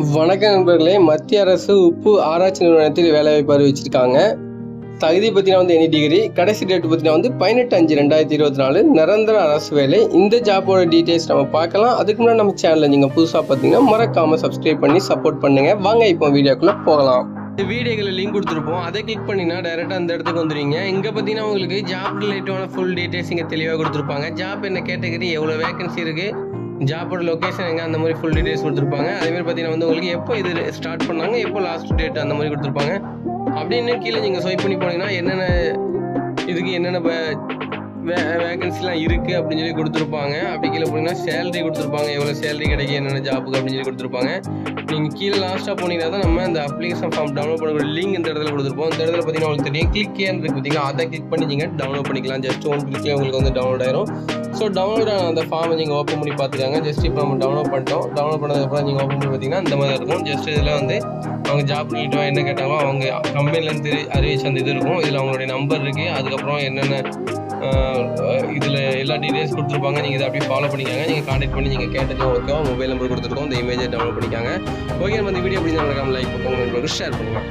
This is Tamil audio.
வணக்க நண்பர்களே மத்திய அரசு உப்பு ஆராய்ச்சி நிறுவனத்தில் வேலைவாய்ப்பு அறிவிச்சிருக்காங்க. தகுதி பற்றினா வந்து எனி டிகிரி கடைசி டேட் பற்றினா வந்து பதினெட்டு அஞ்சு ரெண்டாயிரத்தி இருபத்தி நாலு. நிரந்தர அரசு வேலை. இந்த ஜாப்போட டீட்டெயில்ஸ் நம்ம பார்க்கலாம். அதுக்கு முன்னாடி நம்ம சேனலில் நீங்கள் புதுசாக பார்த்தீங்கன்னா மறக்காமல் சப்ஸ்கிரைப் பண்ணி சப்போர்ட் பண்ணுங்கள் வாங்க இப்போ வீடியோக்குள்ளே போகலாம். இந்த வீடியோகளை லிங்க் கொடுத்துருப்போம். அதை கிளிக் பண்ணினா டேரெக்டாக அந்த இடத்துக்கு வந்துடுவீங்க இங்கே பார்த்தீங்கன்னா உங்களுக்கு ஜாப் ரிலேட்டிவான ஃபுல் டீட்டெயில்ஸ் இங்கே தெளிவாக கொடுத்துருப்பாங்க. ஜாப் என்ன கேட்டகரி எவ்வளோ வேகன்சி இருக்குது ஜாபோட லொக்கேஷன் எங்கே அந்த மாதிரி ஃபுல் டீடைல்ஸ் கொடுத்துருப்பாங்க. அதே மாதிரி பார்த்தீங்கன்னா வந்து உங்களுக்கு எப்போ இது ஸ்டார்ட் பண்ணாங்க எப்போ லாஸ்ட் டேட் அந்த மாதிரி கொடுத்துருப்பாங்க. அப்படின்னு கீழே நீங்கள் ஸ்வைப் பண்ணி போனீங்கன்னா என்னென்ன இதுக்கு என்னென்ன வே வேகன்சிலாம் இருக்குது அப்படின்னு சொல்லி கொடுத்துருப்பாங்க. அப்படி கீழே போனீங்கன்னா சேலரி கொடுத்துருப்பாங்க. எவ்வளோ சேலரி கிடைக்கும் என்னென்ன ஜாப்புக்கு அப்படின்னு சொல்லி கொடுத்துருப்பாங்க. நீங்கள் கீழே லாஸ்ட்டாக போனீங்கன்னா தான் நம்ம இந்த அப்ளிகேஷன் ஃபார்ம் டவுன்லோட் பண்ணக்கூடிய லிங்க் இந்த இடத்துல கொடுத்துருப்போம். இந்த இடத்துல பார்த்தீங்கன்னா உங்களுக்கு தெரியும். கிளிக் ஏன் இருக்குது பார்த்தீங்கன்னா அதை கிளிக் பண்ணி நீங்கள் டவுன்லோட் பண்ணிக்கலாம். ஜஸ்ட் ஒன் கிளிக்லேயே உங்களுக்கு வந்து டவுன்லோட் ஆயிரும். ஸோ டவுன்லோட் ஆன அந்த ஃபார்மை நீங்கள் ஓப்பன் பண்ணி பார்த்துக்காங்க. ஜஸ்ட் இப்போ நம்ம டவுன்லோட் பண்ணிட்டோம். டவுன்லோட் பண்ணதுக்கப்புறம் நீங்கள் ஓப்பன் பண்ணி பார்த்தீங்கன்னா இந்த மாதிரி இருக்கும். ஜஸ்ட் இதில் வந்து அவங்க ஜாப் ரிலேட்டிவாக என்ன கேட்டாலும் அவங்க கம்பெனிலேருந்து அறிவிச்ச அந்த இது இருக்கும். இதில் அவங்களுடைய நம்பர் இருக்குது அதுக்கப்புறம் என்னென்ன இதில் எல்லா டீடைல்ஸ் கொடுத்துருப்பாங்க. நீங்கள் இதை அப்படியே ஃபாலோ பண்ணிக்காங்க. நீங்கள் காண்டாக்ட் பண்ணி நீங்கள் கேட்டது ஓகே மொபைல் நம்பர் கொடுத்துருக்கோம் இந்த இமேஜை டவுன்லோட் பண்ணிக்காங்க. ஓகே நம்ம இந்த வீடியோ பிடிச்சா மறக்காமல் லைக் பண்ணுங்க ஷேர் பண்ணுங்கள்